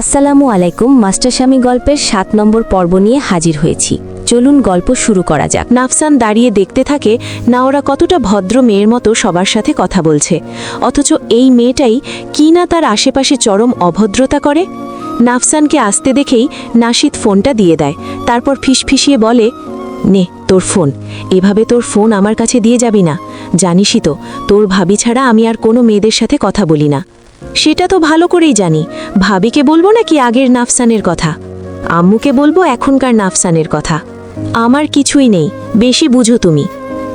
আসসালামু আলাইকুম, মাস্টার স্বামী গল্পের সাত নম্বর পর্ব নিয়ে হাজির হয়েছি। চলুন গল্প শুরু করা যাক। নাফসান দাঁড়িয়ে দেখতে থাকে, না ওরা কতটা ভদ্র মেয়ের মতো সবার সাথে কথা বলছে। অথচ এই মেয়েটাই কি না তার আশেপাশে চরম অভদ্রতা করে? নাফসানকে আসতে দেখেই নাশিদ ফোনটা দিয়ে দেয়। তারপর ফিসফিসিয়ে বলে, নে, তোর ফোন। এভাবে তোর ফোন আমার কাছে দিয়ে যাবি না। জানিসই তো, তোর ভাবি ছাড়া আমি আর কোনো মেয়েদের সাথে কথা বলি না। সেটা তো ভালো করেই জানি। ভাবিকে বলব নাকি আগের নাফসানের কথা? আম্মুকে বলব এখনকার নাফসানের কথা। আমার কিছুই নেই, বেশি বুঝো তুমি।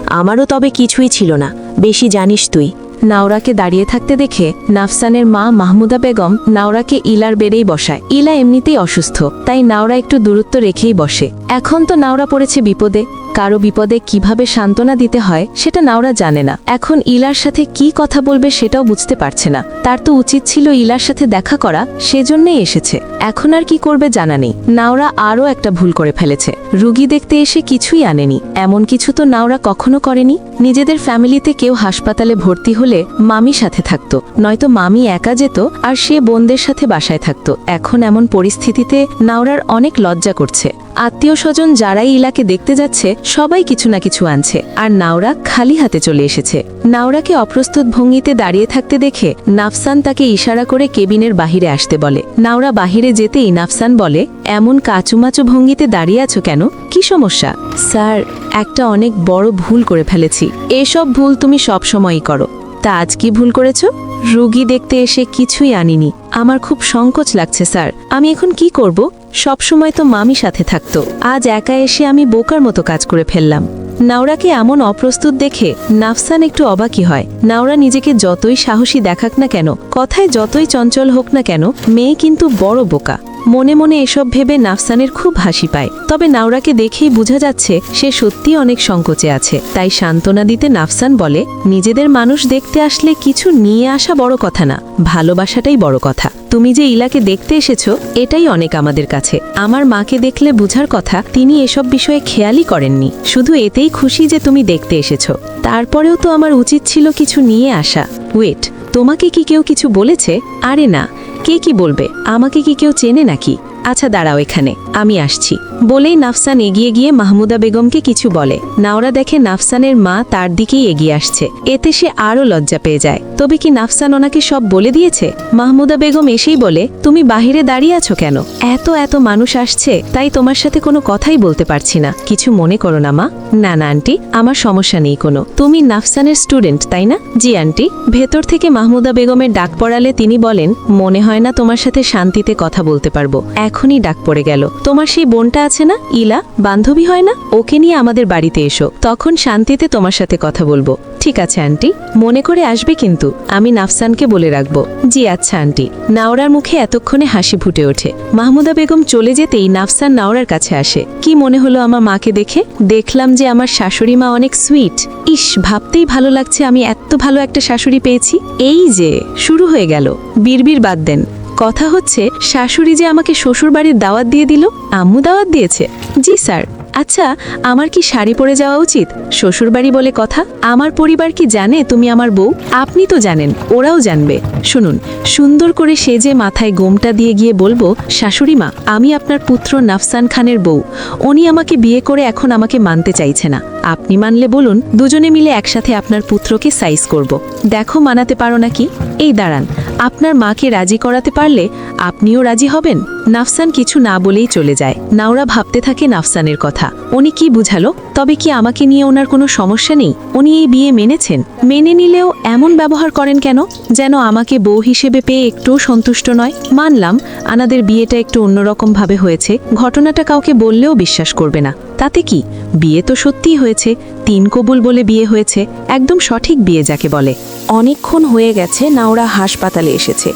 আমারও তবে কিছুই ছিল না, বেশি জানিস তুই। নাওরাকে দাঁড়িয়ে থাকতে দেখে নাফসানের মা মাহমুদা বেগম নাওরাকে ইলার বেড়েই বসায়। ইলা এমনিতেই অসুস্থ, তাই নাওরা একটু দূরত্ব রেখেই বসে। এখন তো নাওরা পড়েছে বিপদে, কারও বিপদে কীভাবে সান্ত্বনা দিতে হয় সেটা নাওরা জানে না। এখন ইলার সাথে কি কথা বলবে সেটাও বুঝতে পারছে না। তার তো উচিত ছিল ইলার সাথে দেখা করা, সেজন্যই এসেছে। এখন আর কি করবে জানা নেই। নাওরা আরও একটা ভুল করে ফেলেছে। রুগী দেখতে এসে কিছুই আনেনি। এমন কিছু তো নাওরা কখনো করেনি? নিজেদের ফ্যামিলিতে কেউ হাসপাতালে ভর্তি হলে মামি সাথে থাকতো। নয়তো মামি একা যেত আর সে বোনদের সাথে বাসায় থাকতো। এখন এমন পরিস্থিতিতে নাওরার অনেক লজ্জা করছে। আত্মীয় স্বজন যারাই ইলাকে দেখতে যাচ্ছে, সবাই কিছু না কিছু আনছে। আর নাওরা খালি হাতে চলে এসেছে। নাওরাকে অপ্রস্তুত ভঙ্গিতে দাঁড়িয়ে থাকতে দেখে নাফসান তাকে ইশারা করে কেবিনের বাহিরে আসতে বলে। নাওরা বাহিরে যেতেই নাফসান বলে, এমন কাচুমাচু ভঙ্গিতে দাঁড়িয়ে আছো কেন? কি সমস্যা? স্যার, একটা অনেক বড় ভুল করে ফেলেছি। এসব ভুল তুমি সবসময়ই করো। তা আজ কি ভুল করেছ? রুগী দেখতে এসে কিছুই আনিনি। আমার খুব সংকোচ লাগছে, স্যার। আমি এখন কি করব? সবসময় তো মামি সাথে থাকতো। আজ একা এসে আমি বোকার মতো কাজ করে ফেললাম। নাওরাকে এমন অপ্রস্তুত দেখে নাফসান একটু অবাকি হয়। নাওরা নিজেকে যতই সাহসী দেখাক না কেন, কথায় যতই চঞ্চল হোক না কেন, মেয়ে কিন্তু বড় বোকা। মনে মনে এসব ভেবে নাফসানের খুব হাসি পায়। তবে নাওরাকে দেখেই বোঝা যাচ্ছে, সে সত্যি অনেক সংকোচে আছে। তাই সান্ত্বনা দিতে নাফসান বলে, নিজেদের মানুষ দেখতে আসলে কিছু নিয়ে আসা বড় কথা না, ভালোবাসাটাই বড় কথা। তুমি যে ইলাকে দেখতে এসেছ, এটাই অনেক আমাদের কাছে। আমার মাকে দেখলে বুঝার কথা, তিনি এসব বিষয়ে খেয়ালই করেননি। শুধু এতেই খুশি যে তুমি দেখতে এসেছ। তারপরেও তো আমার উচিত ছিল কিছু নিয়ে আসা। ওয়েট, তোমাকে কি কেউ কিছু বলেছে? আরে না কে কি বলবে? আমাকে কি কেউ চেনে নাকি? আচ্ছা দাঁড়াও এখানে, আমি আসছি। বলেই নাফসান এগিয়ে গিয়ে মাহমুদা বেগমকে কিছু বলে। নাওরা দেখে নাফসানের মা তার দিকেই এগিয়ে আসছে। এতে সে আরও লজ্জা পেয়ে যায়। তবে কি নাফসান ওনাকে সব বলে দিয়েছে? মাহমুদা বেগম এসেই বলে, তুমি বাহিরে দাঁড়িয়ে আছো কেন? এত এত মানুষ আসছে, তাই তোমার সাথে কোনো কথাই বলতে পারছি না। কিছু মনে করো না মা। না না আন্টি, আমার সমস্যা নেই কোনো। তুমি নাফসানের স্টুডেন্ট, তাই না? জি আন্টি। ভেতর থেকে মাহমুদা বেগমের ডাক পড়ালে তিনি বলেন, মনে হয় না তোমার সাথে শান্তিতে কথা বলতে পারব। এখনই ডাক পড়ে গেল। তোমার সেই বোনটা আছে না? ইলা? বান্ধবী হয় না? ওকে নিয়ে আমাদের বাড়িতে এসো। তখন শান্তিতে তোমার সাথে কথা বলব। ঠিক আছে, আন্টি। মনে করে আসবে কিন্তু। আমি নাফসানকে বলে রাখব। জি আচ্ছা আন্টি। নাওরার মুখে এতক্ষণে হাসি ফুটে ওঠে। মাহমুদা বেগম চলে যেতেই নাফসান নাওরার কাছে আসে। কি মনে হলো আমার মাকে দেখে? দেখলাম যে আমার শাশুড়ি মা অনেক সুইট। ইস, ভাবতেই ভালো লাগছে আমি এত ভালো একটা শাশুড়ি পেয়েছি। এই যে, শুরু হয়ে গেল। বিড়বিড় বাদ দেন। কথা হচ্ছে, শাশুড়ি যে আমাকে শ্বশুর বাড়ির দাওয়াত দিয়ে দিল, আম্মু দাওয়াত দিয়েছে। জি, স্যার। আচ্ছা আমার কি শাড়ি পরে যাওয়া উচিত? শ্বশুর বাড়ি বলে কথা। আমার পরিবার কি জানে? তুমি আমার বউ? আপনি তো জানেন, ওরাও জানবে। শুনুন, সুন্দর করে সেজে মাথায় গোমটা দিয়ে গিয়ে বলব, শাশুড়ি মা, আমি আপনার পুত্র নাফসান খানের বউ। উনি আমাকে বিয়ে করে এখন আমাকে মানতে চাইছে না। আপনি মানলে বলুন, দুজনে মিলে একসাথে আপনার পুত্রকে সাইজ করব। দেখো, মানাতে পারো নাকি? এই দাঁড়ান আপনার মাকে রাজি করাতে পারলে আপনিও রাজি হবেন। নাফসান কিছু না বলেই চলে যায়। নাওরা ভাবতে থাকে নাফসানের কথা। উনি কি বুঝালো? তবে কি আমাকে নিয়ে ওনার কোনো সমস্যা নেই? উনি এই বিয়ে মেনেছেন। মেনে নিলেও এমন ব্যবহার করেন কেন? যেন আমাকে বউ হিসেবে পেয়ে একটুও সন্তুষ্ট নয়। মানলাম, আনাদের বিয়েটা একটু অন্যরকমভাবে হয়েছে। ঘটনাটা কাউকে বললেও বিশ্বাস করবে না। তাতে কি? বিয়ে তো সত্যিই হয়েছে। তিন কবুল বলে বিয়ে হয়েছে। একদম সঠিক বিয়ে যাকে বলে। অনেকক্ষণ হয়ে গেছে নাওরা হাসপাতালে এসেছে।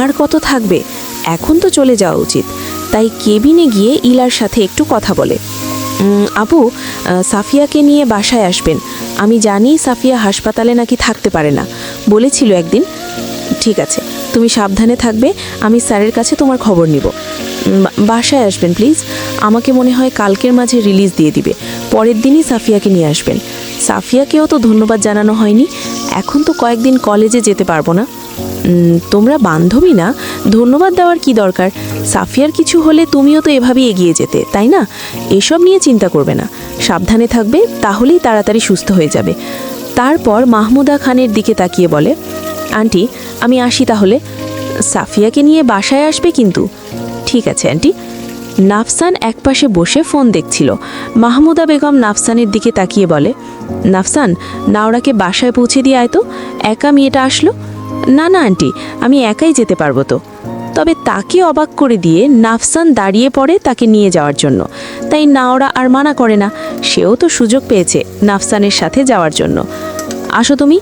আর কত থাকবে? এখন তো চলে যাওয়া উচিত। তাই কেবিনে গিয়ে ইলার সাথে একটু কথা বলে। আপু সাফিয়াকে নিয়ে বাসায় আসবেন। আমি জানি সাফিয়া হাসপাতালে নাকি থাকতে পারে না। বলেছিল একদিন। ঠিক আছে, তুমি সাবধানে থাকবে। আমি স্যারের কাছে তোমার খবর নিব। বাসায় আসবেন, প্লিজ। আমাকে মনে হয় কালকের মাঝে রিলিজ দিয়ে দিবে। পরের দিনই সাফিয়াকে নিয়ে আসবেন। সাফিয়াকেও তো ধন্যবাদ জানানো হয়নি। এখন তো কয়েকদিন কলেজে যেতে পারব না। তোমরা বান্ধবী না? ধন্যবাদ দেওয়ার কি দরকার? সাফিয়ার কিছু হলে তুমিও তো এভাবেই এগিয়ে যেতে, তাই না? এসব নিয়ে চিন্তা করবে না। সাবধানে থাকবে, তাহলেই তাড়াতাড়ি সুস্থ হয়ে যাবে। তারপর মাহমুদা খানের দিকে তাকিয়ে বলে, আন্টি, আমি আসি তাহলে। সাফিয়াকে নিয়ে বাসায় আসবে কিন্তু। ঠিক আছে, আন্টি। নাফসান একপাশে বসে ফোন দেখছিল। মাহমুদা বেগম নাফসানের দিকে তাকিয়ে বলে, নাফসান, নাওরাকে বাসায় পৌঁছে দিয়ে আয় তো। একা মেয়েটা আসলো? না না, আন্টি, আমি একাই যেতে পারব তো। তবে তাকে অবাক করে দিয়ে নাফসান দাঁড়িয়ে পড়ে তাকে নিয়ে যাওয়ার জন্য। তাই নাওরা আর মানা করে না, সেও তো সুযোগ পেয়েছে নাফসানের সাথে যাওয়ার জন্য। আসো তুমি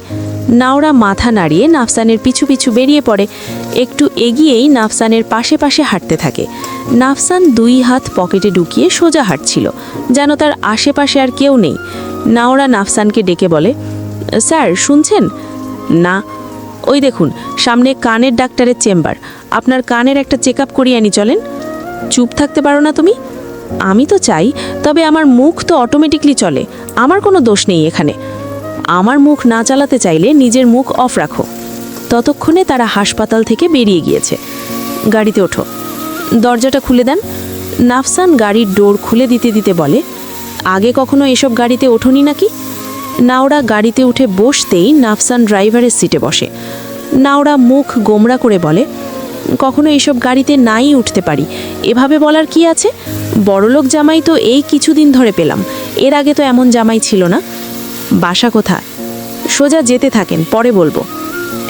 নাওরা মাথা নাড়িয়ে নাফসানের পিছু পিছু বেরিয়ে পড়ে। একটু এগিয়েই নাফসানের পাশে পাশে হাঁটতে থাকে। নাফসান দুই হাত পকেটে ঢুকিয়ে সোজা হাঁটছিল, যেন তার আশেপাশে আর কেউ নেই। নাওরা নাফসানকে ডেকে বলে, স্যার, শুনছেন? না। ওই দেখুন, সামনে কানের ডাক্তারের চেম্বার। আপনার কানের একটা চেক আপ করিয়ে আনি, চলেন। চুপ থাকতে পারো না তুমি? আমি তো চাই, তবে আমার মুখ তো অটোমেটিকলি চলে। আমার কোনো দোষ নেই এখানে। আমার মুখ না চালাতে চাইলে নিজের মুখ অফ রাখো। ততক্ষণে তারা হাসপাতাল থেকে বেরিয়ে গিয়েছে। গাড়িতে ওঠো। দরজাটা খুলে দেন। নাফসান গাড়ির ডোর খুলে দিতে দিতে বলে, আগে কখনো এসব গাড়িতে ওঠোনি নাকি? নাওরা গাড়িতে উঠে বসতেই নাফসান ড্রাইভারের সিটে বসে। নাওরা মুখ গোমরা করে বলে, কখনো এসব গাড়িতে নাই উঠতে পারি। এভাবে বলার কি আছে? বড়লোক জামাই তো এই কিছুদিন ধরে পেলাম। এর আগে তো এমন জামাই ছিল না। বাসা কোথায়? সোজা যেতে থাকেন, পরে বলব।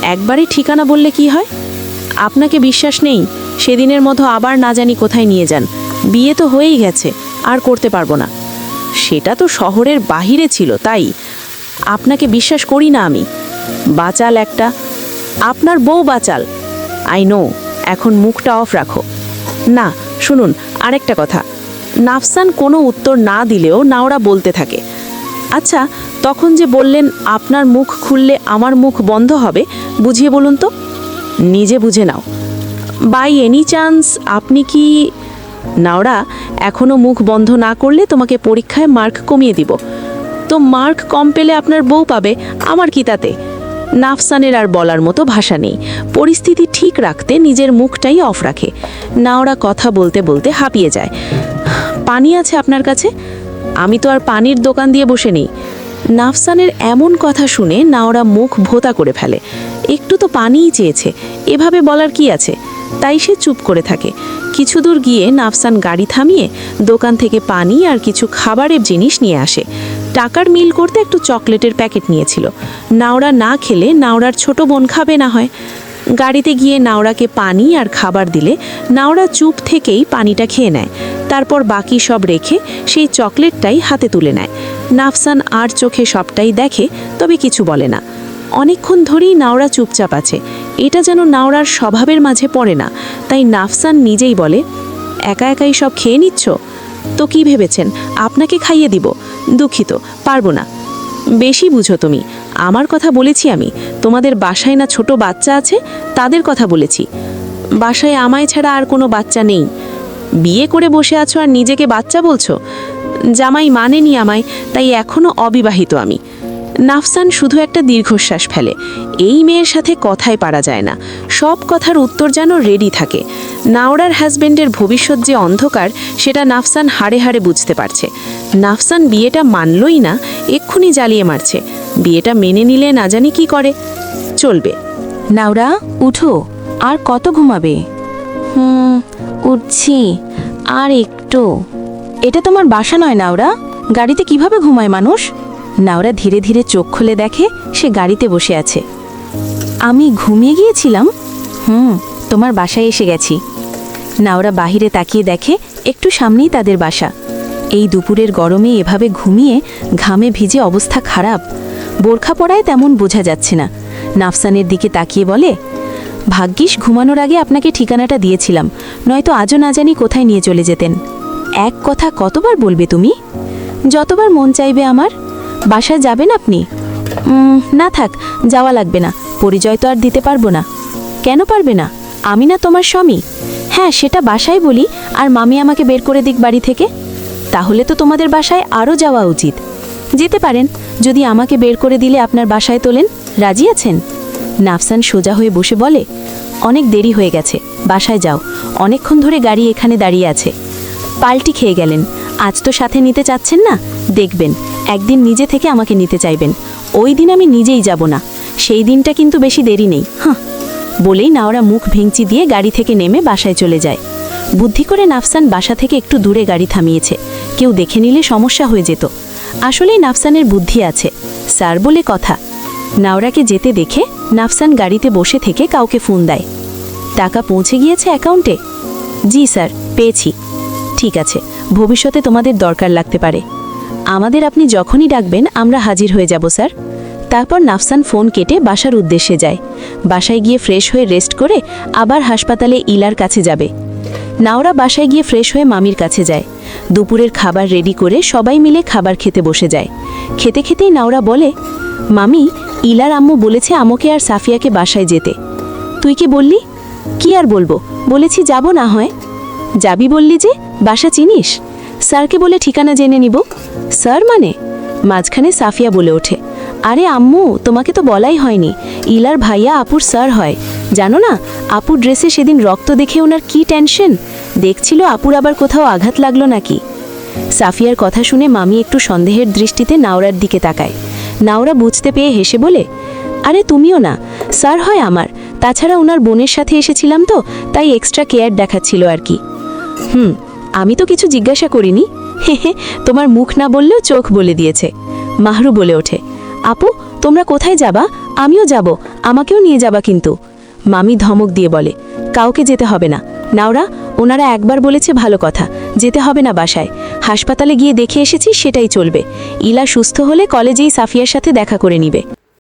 একবারই ঠিকানা বললে কি হয়? আপনাকে বিশ্বাস নেই, সেদিনের মতো আবার না জানি কোথায় নিয়ে যান। বিয়ে তো হয়েই গেছে, আর করতে পারব না। সেটা তো শহরের বাহিরে ছিল, তাই। আপনাকে বিশ্বাস করি না আমি। বাচাল একটা। আপনার বউ বাচাল। আই নো, এখন মুখটা অফ রাখো। না, শুনুন, আরেকটা কথা। নাফসান কোনো উত্তর না দিলেও নাওরা বলতে থাকে। আচ্ছা তখন যে বললেন, আপনার মুখ খুললে আমার মুখ বন্ধ হবে, বুঝিয়ে বলুন তো। নিজে বুঝে নাও। বাই এনি চান্স আপনি কি, নাওরা এখনও মুখ বন্ধ না করলে তোমাকে পরীক্ষায় মার্ক কমিয়ে দিব। তো মার্ক কম পেলে আপনার বউ পাবে, আমার কি তাতে? নাফসানের আর বলার মতো ভাষা নেই। পরিস্থিতি ঠিক রাখতে নিজের মুখটাই অফ রাখে। নাওরা কথা বলতে বলতে হাঁপিয়ে যায়। পানি আছে আপনার কাছে? আমি তো আর পানির দোকান দিয়ে বসে নেই। নাফসানের এমন কথা শুনে নাওরা মুখ ভোতা করে ফেলে। একটু তো পানিই চেয়েছে, এভাবে বলার কি আছে? তাই সে চুপ করে থাকে। কিছু দূর গিয়ে নাফসান গাড়ি থামিয়ে দোকান থেকে পানি আর কিছু খাবারের জিনিস নিয়ে আসে। টাকার মিল করতে একটু চকলেটের প্যাকেট নিয়েছিল। নাওরা না খেলে নাওরার ছোট বোন খাবে না হয়। গাড়িতে গিয়ে নাওরাকে পানি আর খাবার দিলে নাওরা চুপ থেকেই পানিটা খেয়ে নেয়। তারপর বাকি সব রেখে সেই চকলেটটাই হাতে তুলে নেয়। নাফসান আর চোখে সবটাই দেখে, তবে কিছু বলে না। অনেকক্ষণ ধরেই নাওরা চুপচাপ আছে। এটা যেন নাওরার স্বভাবের মাঝে পড়ে না। তাই নাফসান নিজেই বলে, একা একাই সব খেয়ে নিচ্ছ? তো কি ভেবেছেন? আপনাকে খাইয়ে দিব। দুঃখিত, পারব না। বেশি বুঝো তুমি। আমার কথা বলেছি আমি। তোমাদের বাসায় না ছোট বাচ্চা আছে? তাদের কথা বলেছি। বাসায় আমায় ছাড়া আর কোনো বাচ্চা নেই। বিয়ে করে বসে আছো আর নিজেকে বাচ্চা বলছো? জামাই মানেনি আমায় তাই এখনও অবিবাহিত আমি। নাফসান শুধু একটা দীর্ঘশ্বাস ফেলে। এই মেয়ের সাথে কথায় পারা যায় না। সব কথার উত্তর যেন রেডি থাকে। নাওরার হাজবেন্ডের ভবিষ্যৎ যে অন্ধকার সেটা নাফসান হাড়ে হাড়ে বুঝতে পারছে। নাফসান বিয়েটা মানলই না এক্ষুনি জ্বালিয়ে মারছে। বিয়েটা মেনে নিলে না জানি কি করে। চলবে। নাওরা উঠো। আর কত ঘুমাবে? হুম উঠছি। আর একটু। এটা তোমার বাসা নয়, নাওরা। গাড়িতে কীভাবে ঘুমায় মানুষ? নাওরা ধীরে ধীরে চোখ খুলে দেখে সে গাড়িতে বসে আছে। আমি ঘুমিয়ে গিয়েছিলাম? হুম, তোমার বাসায় এসে গেছি। নাওরা বাহিরে তাকিয়ে দেখে একটু সামনেই তাদের বাসা। এই দুপুরের গরমে এভাবে ঘুমিয়ে ঘামে ভিজে অবস্থা খারাপ। বোরখা পড়ায় তেমন বোঝা যাচ্ছে না। নাফসানের দিকে তাকিয়ে বলে, ভাগ্যিস, ঘুমানোর আগে আপনাকে ঠিকানাটা দিয়েছিলাম। নয়তো আজও না জানি কোথায় নিয়ে চলে যেতেন। এক কথা কতবার বলবে তুমি? যতবার মন চাইবে আমার, বাসায় যাবেন আপনি? না থাক, যাওয়া লাগবে না, পরিচয় তো আর দিতে পারব না। কেন পারবে না? আমি না তোমার স্বামী। হ্যাঁ সেটা বাসায় বলি, আর মামি আমাকে বের করে দিক বাড়ি থেকে। তাহলে তো তোমাদের বাসায় আরও যাওয়া উচিত। যেতে পারেন, যদি আমাকে বের করে দিলে আপনার বাসায় তোলেন, রাজি আছেন? নাফসান সোজা হয়ে বসে বলে, অনেক দেরি হয়ে গেছে, বাসায় যাও, অনেকক্ষণ ধরে গাড়ি এখানে দাঁড়িয়ে আছে। পাল্টি খেয়ে গেলেন। আজ তো সাথে নিতে চাচ্ছেন না? দেখবেন, একদিন নিজে থেকে আমাকে নিতে চাইবেন। ওই দিন আমি নিজেই যাব না। সেই দিনটা কিন্তু বেশি দেরি নেই। হাঁ বলেই নাওরা মুখ ভেঙচি দিয়ে গাড়ি থেকে নেমে বাসায় চলে যায়। বুদ্ধি করে নাফসান বাসা থেকে একটু দূরে গাড়ি থামিয়েছে। কেউ দেখে নিলে সমস্যা হয়ে যেত। আসলেই নাফসানের বুদ্ধি আছে। স্যার বলে কথা। নাওরাকে যেতে দেখে নাফসান গাড়িতে বসে থেকে কাউকে ফোন দেয়। টাকা পৌঁছে গিয়েছে অ্যাকাউন্টে? জি স্যার, পেয়েছি। ঠিক আছে, ভবিষ্যতে তোমাদের দরকার লাগতে পারে। আমাদের আপনি যখনই ডাকবেন, আমরা হাজির হয়ে যাব, স্যার। তারপর নাফসান ফোন কেটে বাসার উদ্দেশ্যে যায়। বাসায় গিয়ে ফ্রেশ হয়ে রেস্ট করে আবার হাসপাতালে ইলার কাছে যাবে। নাওরা বাসায় গিয়ে ফ্রেশ হয়ে মামির কাছে যায়। দুপুরের খাবার রেডি করে সবাই মিলে খাবার খেতে বসে যায়। খেতে খেতেই নাওরা বলে, মামি, ইলার আম্মু বলেছে আমাকে আর সাফিয়াকে বাসায় যেতে। তুই কি বললি? কি আর বলব? বলেছি যাব না হয়। যাবি বললি যে? বাসা চিনিস? স্যারকে বলে ঠিকানা জেনে নিব। স্যার মানে? মাঝখানে সাফিয়া বলে ওঠে। আরে আম্মু, তোমাকে তো বলাই হয়নি। ইলার ভাইয়া আপুর স্যার হয়। জানো না, আপুর ড্রেসে সেদিন রক্ত দেখে ওনার কি টেনশন? দেখছিল আপুর আবার কোথাও আঘাত লাগল নাকি? সাফিয়ার কথা শুনে মামি একটু সন্দেহের দৃষ্টিতে নাওরার দিকে তাকায়। নাওরা বুঝতে পেয়ে হেসে বলে, আরে তুমিও না, স্যার হয় আমার। তাছাড়া ওনার বোনের সাথে এসেছিলাম তো, তাই এক্সট্রা কেয়ার দেখাচ্ছিল আর কি। হুম, আমি তো কিছু জিজ্ঞাসা করিনি। হে হে, তোমার মুখ না বললেও চোখ বলে দিয়েছে। মাহরু বলে ওঠে, আপু, তোমরা কোথায় যাবা? আমিও যাব, আমাকেও নিয়ে যাবা কিন্তু। মামি ধমক দিয়ে বলে, কাউকে যেতে হবে না। নাওরা, ওনারা একবার বলেছে ভালো কথা, যেতে হবে না বাসায়। হাসপাতালে গিয়ে দেখে এসেছি, সেটাই চলবে। ইলা সুস্থ হলে কলেজেই সাফিয়ার সাথে দেখা করে নিবে।